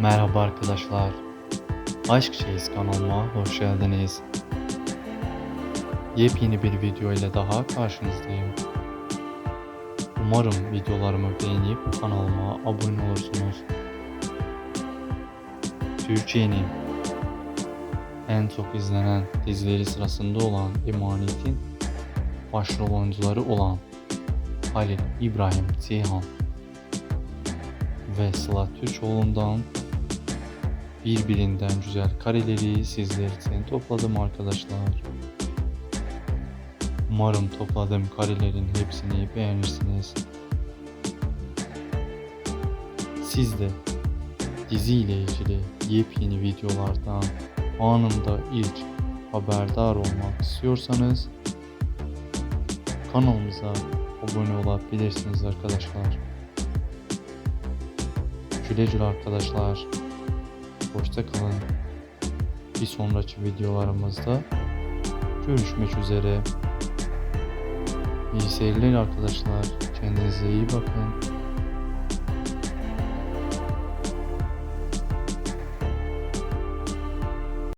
Merhaba arkadaşlar. Aşk Şeyiz kanalıma hoş geldiniz. Yepyeni bir video ile daha karşınızdayım. Umarım videolarımı beğenip kanalıma abone olursunuz. Türkiye'nin en çok izlenen dizileri sırasında olan Emanet'in başrol oyuncuları olan Halil İbrahim Ceyhan ve Sıla Türkoğlu'ndan birbirinden güzel kareleri sizler için topladım arkadaşlar. Umarım topladığım karelerin hepsini beğenirsiniz. Siz de dizi ile ilgili yepyeni videolardan anında ilk haberdar olmak istiyorsanız kanalımıza abone olabilirsiniz arkadaşlar. Güle güle arkadaşlar. Hoşça kalın. Bir sonraki videolarımızda görüşmek üzere. İyi seyirler arkadaşlar. Kendinize iyi bakın.